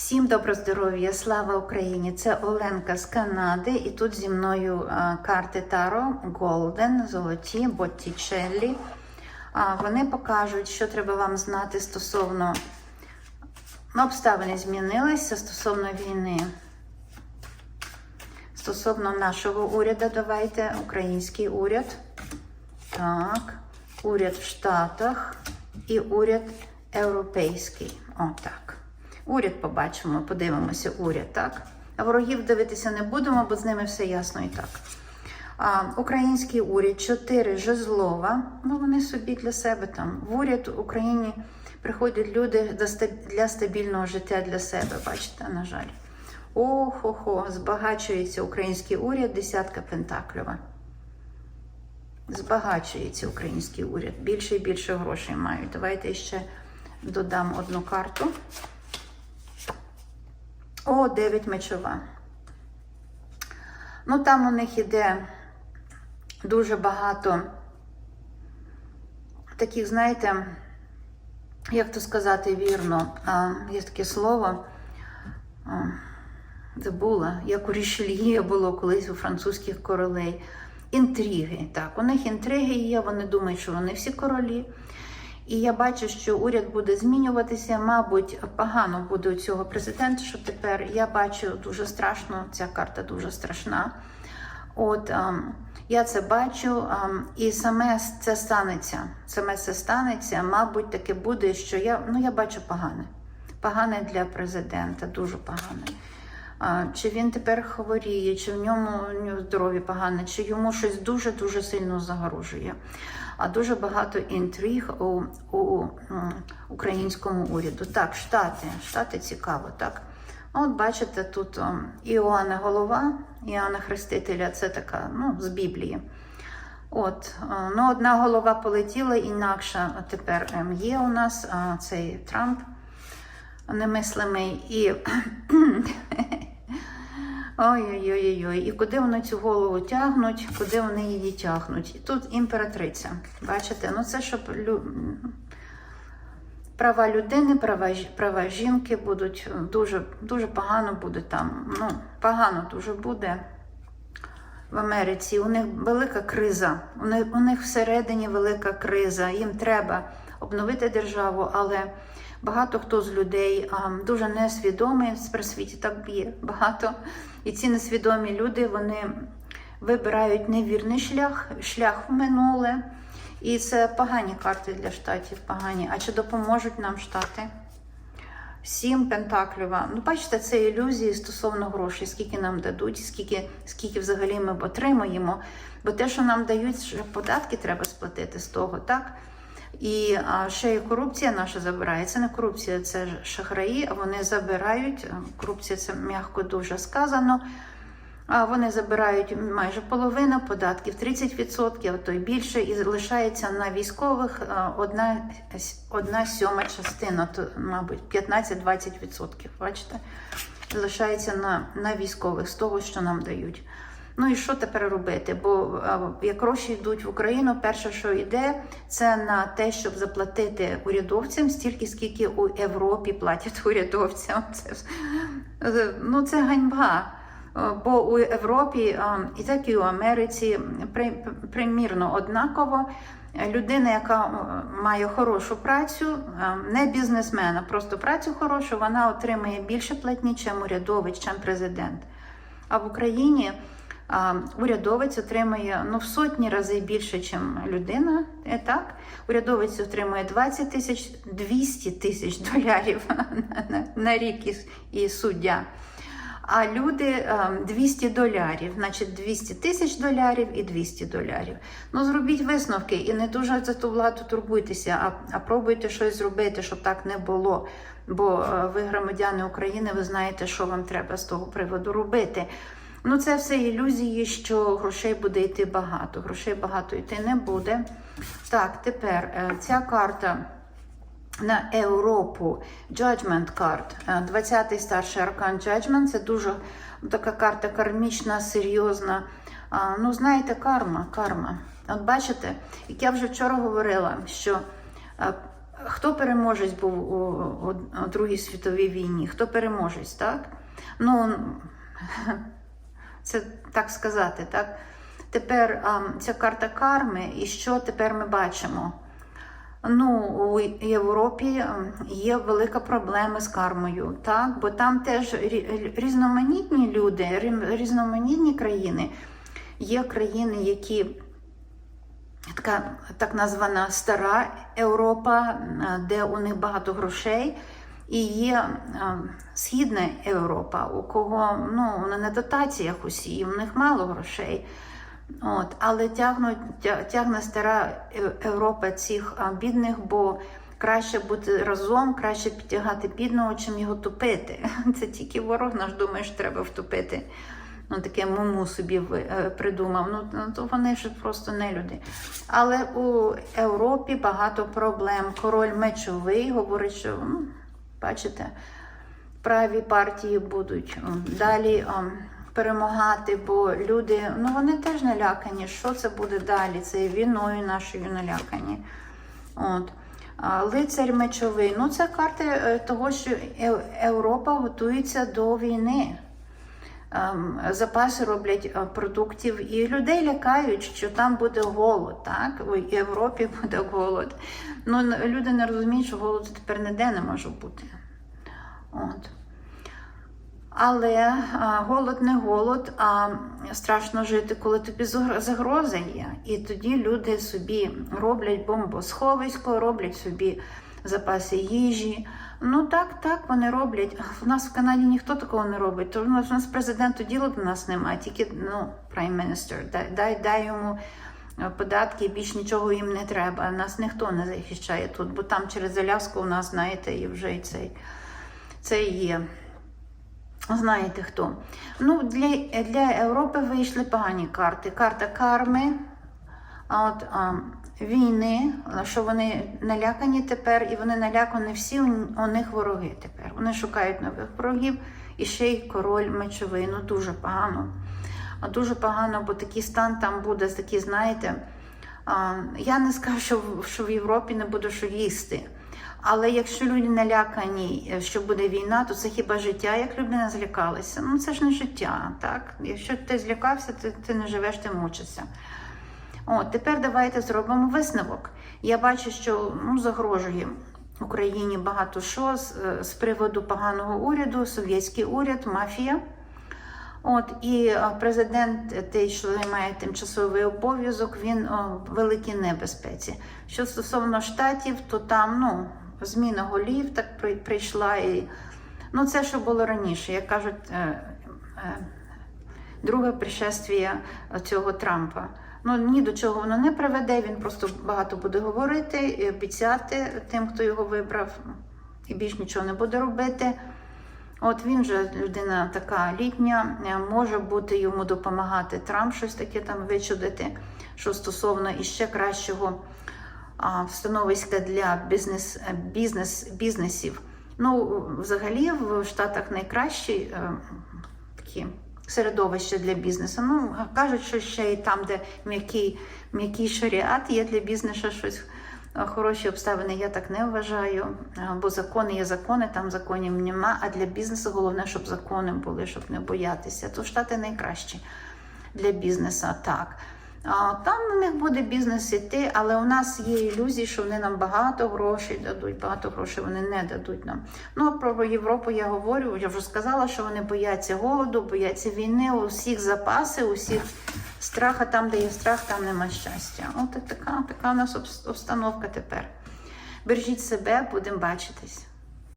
Всім добро здоров'я, слава Україні! Це Оленка з Канади, і тут зі мною карти Таро Голден, золоті, Боттічеллі. Вони покажуть, що треба вам знати стосовно ну, обставини змінилися стосовно війни. Стосовно нашого уряду, давайте, український уряд. Так, уряд в Штатах і уряд європейський. О, так. Уряд побачимо, подивимося, уряд, так? Ворогів дивитися не будемо, бо з ними все ясно і так. А, Український уряд, чотири жезлова. Ну, вони собі для себе там. В уряд в Україні приходять люди для стабільного життя для себе. Бачите, на жаль. Охо-хо, збагачується український уряд, десятка пентакльова. Збагачується український уряд. Більше і більше грошей мають. Давайте ще додам одну карту. О, 9 мечова. Ну, там у них іде дуже багато таких, знаєте, як то сказати вірно, а, є таке слово. А, забула, як у Рішельє було колись у французьких королей. Інтриги. Так, у них інтриги є, вони думають, що вони всі королі. І я бачу, що уряд буде змінюватися. Мабуть, погано буде у цього президента, що тепер я бачу дуже страшно, ця карта дуже страшна. От ем, я це бачу, ем, і саме це станеться. Саме це станеться, мабуть, таке буде, що я ну я бачу погане. Погане для президента, дуже погане. Чи він тепер хворіє, чи в ньому, в нього здоров'я погане, чи йому щось дуже-дуже сильно загрожує. А дуже багато інтриг у, у м, українському уряду. Так, Штати, Штати цікаво, так. От бачите, тут о, Іоанна голова, Іоанна Хрестителя, це така, ну, з Біблії. От, о, ну, одна голова полетіла, інакша тепер ем, є у нас цей Трамп немислимий. І Ой-ой-ой, і куди вони цю голову тягнуть, куди вони її тягнуть. І тут імператриця. Бачите, ну це щоб лю... права людини, права, права жінки будуть дуже, дуже погано буде там. Ну, погано дуже буде в Америці. У них велика криза. У них, у них всередині велика криза. Їм треба обновити державу, але багато хто з людей дуже несвідомий в світі так є багато. І ці несвідомі люди вони вибирають невірний шлях, шлях в минуле. І це погані карти для штатів, погані. А чи допоможуть нам штати? Сім пентаклюва. Ну, бачите, це ілюзії стосовно грошей, скільки нам дадуть, скільки, скільки взагалі ми отримуємо. Бо те, що нам дають, ще податки треба сплатити з того, так? І ще і корупція наша забирає. Це не корупція, це шахраї, вони забирають. Корупція це м'яко дуже сказано. А вони забирають майже половину податків, 30%, а то й більше, і лишається на військових одна, одна сьома частина, то, мабуть, 15-20%. Бачите? Лишається на, на військових з того, що нам дають. Ну і що тепер робити? Бо як гроші йдуть в Україну, перше, що йде, це на те, щоб заплатити урядовцям стільки, скільки у Європі платять урядовцям. Це, е, ну, це ганьба. Е, Бо у Європі а, і так і у Америці примірно однаково. Людина, яка е, має хорошу працю, е, не бізнесмен, а просто працю хорошу, вона отримує більше платні, чим урядовець, чим президент. А в Україні урядовець отримує ну, в сотні разів більше, ніж людина. Е, Так? Урядовець отримує 20 тисяч 200 тисяч доларів на, рік і, суддя. А люди е, 200 доларів, значить 200 тисяч доларів і 200 доларів. Ну зробіть висновки і не дуже за ту владу турбуйтеся, а, а пробуйте щось зробити, щоб так не було. Бо е, ви громадяни України, ви знаєте, що вам треба з того приводу робити. Ну, це все ілюзії, що грошей буде йти багато. Грошей багато йти не буде. Так, тепер е, ця карта на Європу Judgment Card. 20-й старший аркан Judgment. Це дуже така карта кармічна, серйозна. Ну, знаєте, карма, карма. От бачите, як я вже вчора говорила, що е, хто переможець був у Другій світовій війні? Хто переможець, так? Ну, це так сказати, так? Тепер ця карта карми, і що тепер ми бачимо? Ну, у Європі ем, є велика проблема з кармою, так? бо там теж різноманітні люди, різноманітні країни. Є країни, які така так названа стара Європа, е, де у них багато грошей, і є Східна Європа, у кого ну, вони на дотаціях усі, і в них мало грошей. От, але тягнуть, тягне стара Е- Європа цих бідних, бо краще бути разом, краще підтягати бідного, чим його тупити. Це тільки ворог наш думає, що треба втопити. Ну, таке муму собі е, придумав. Ну, ну, то вони ж просто не люди. Але у Європі багато проблем. Король мечовий говорить, що ну, бачите, праві партії будуть далі перемагати, бо люди, ну вони теж налякані. Що це буде далі? Це війною нашою налякані. От. Лицарь мечовий. Ну, це карти е, того, що Е- Європа готується до війни. Ем, Запаси роблять е, продуктів, і людей лякають, що там буде голод. Так? У Європі буде голод. Ну, люди не розуміють, що голоду тепер ніде не може бути. От. Але а, голод не голод, а страшно жити, коли тобі загроза є. І тоді люди собі роблять бомбосховисько, роблять собі запаси їжі. Ну так, так вони роблять. В нас в Канаді ніхто такого не робить. То в нас, президенту діла до нас немає, тільки ну, prime minister. Дай, дай, дай йому е, податки, більш нічого їм не треба. Нас ніхто не захищає тут, бо там через Аляску у нас, знаєте, і вже і цей, це є. Знаєте хто? Ну, для, для Європи вийшли погані карти. Карта карми, от а, війни, що вони налякані тепер, і вони налякані всі, у, них вороги тепер. Вони шукають нових ворогів і ще й король мечовий. Ну дуже погано. Дуже погано, бо такий стан там буде, такий, знаєте, я не скажу, що, в- що в Європі не буде що їсти. Але якщо люди налякані, е, що буде війна, то це хіба життя, як людина злякалася? Ну це ж не життя, так? Якщо ти злякався, ти, ти не живеш, ти мучишся. От, тепер давайте зробимо висновок. Я бачу, що ну, загрожує Україні багато що з, е, з приводу поганого уряду, совєтський уряд, мафія. От і е, президент, той, що займає тимчасовий обов'язок, він о, в великій небезпеці. Що стосовно штатів, то там ну, зміна голів так прийшла. І, ну, це що було раніше, як кажуть, е, е, друге пришествие цього Трампа. Ну ні до чого воно не приведе. Він просто багато буде говорити і обіцяти тим, хто його вибрав, і більш нічого не буде робити. От він же людина така літня, е, може бути йому допомагати Трамп щось таке там вичудити, що стосовно іще кращого а, становиська для бізнес, е, бізнес, бізнесів. Ну, взагалі, в Штатах найкращі е, такі середовище для бізнесу. Ну, кажуть, що ще і там, де м'який, м'який шаріат є для бізнесу щось. е, Хороші обставини, я так не вважаю, е, бо закони є закони, там законів нема. А для бізнесу головне, щоб закони були, щоб не боятися. То штати найкращі для бізнесу, так. Там у них буде бізнес іти, але у нас є ілюзії, що вони нам багато грошей дадуть, багато грошей вони не дадуть нам. Ну а про Європу я говорю. Я вже сказала, що вони бояться голоду, бояться війни, у всіх запаси, у всіх страха, там, де є страх, там нема щастя. От така, така у нас обс- обстановка тепер. Бережіть себе, будемо бачитись.